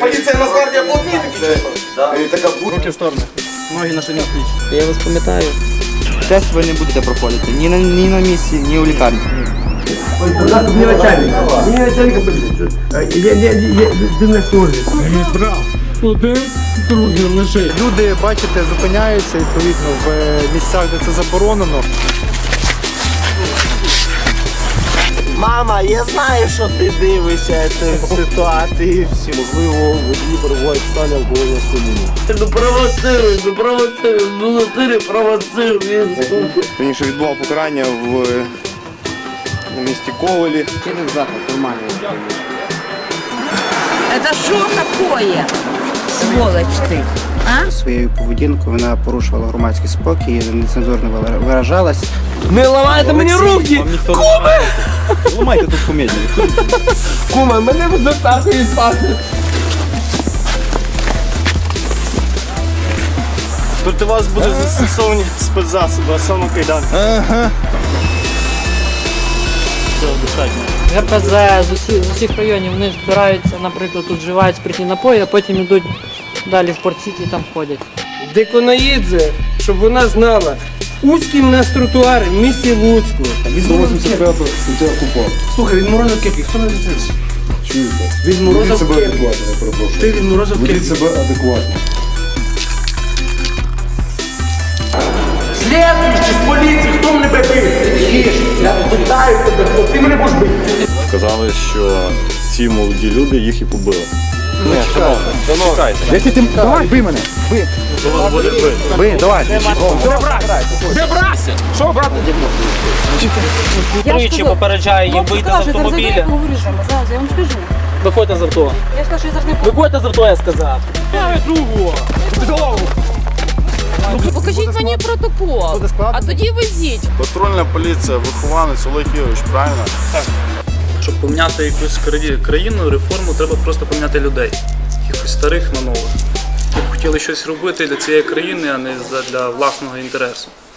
поліція Нацгвардія плотніти. Це така Руки в сторони. Ноги на ширині пліч. Я вас пам'ятаю. Тест ви не будете проходити ні на, ні на місці, ні у лікарні. Мне начальник. Мне начальника полиции. Я, я, я, ты на службе. Один, другий на. Люди, бачите, зупиняються відповідно в е, місцях, де це заборонено. Мама, я знаю, що ти дивишся цю ситуацію. Всі, можливо, водії перебувають в стані алкогольного сп'яніння. Ну провоцируй, ну провоцируй, ну натирі провоцируй. Раніше відбував покарання в на місті Ковелі. Это что такое? Сволочь ты. Своєю поведінкою вона порушувала громадський спокій, нецензурно виражалась. Не ламайте мені руки! Куми! Ламайте тут комедію. Кума, мене в доставку і спати. Проти вас будуть застосовані спецзасоби, а саме кайдан. Ага. Все, достатньо. ГПЗ з усіх, з усіх районів вони збираються, наприклад, тут вживають спиртні напої, а потім йдуть далі в Порт-Сіті і там ходять. Деконаїдзе, щоб вона знала. Узький в нас тротуари в місті Луцьку. 185 стаття КУПА. Слухай, він морозив кепки, хто не дивився? Чуєте? Він Ведіть морозив себе кепки. адекватно, я перепрошую. Ти він морозив Ведіть кепки. себе адекватно. Слідуючий з поліції, хто мене бив? Їж, я питаю тебе, хто ти мене будеш бити. Сказали, що ці молоді люди їх і побили. Якщо ти давай, бий мене. Бий. Бий, давай. Тричі попереджаю їм вийти з автомобіля. Я я вам скажу. Виходьте з авто. Я що я зараз не Виходьте з авто, я сказав. Покажіть мені протокол, а тоді везіть. Патрульна поліція, вихованець Олег Ігорович, правильно? Щоб поміняти якусь країну, реформу, треба просто поміняти людей. Якихось старих на нових. Хотіли щось робити для цієї країни, а не для власного інтересу.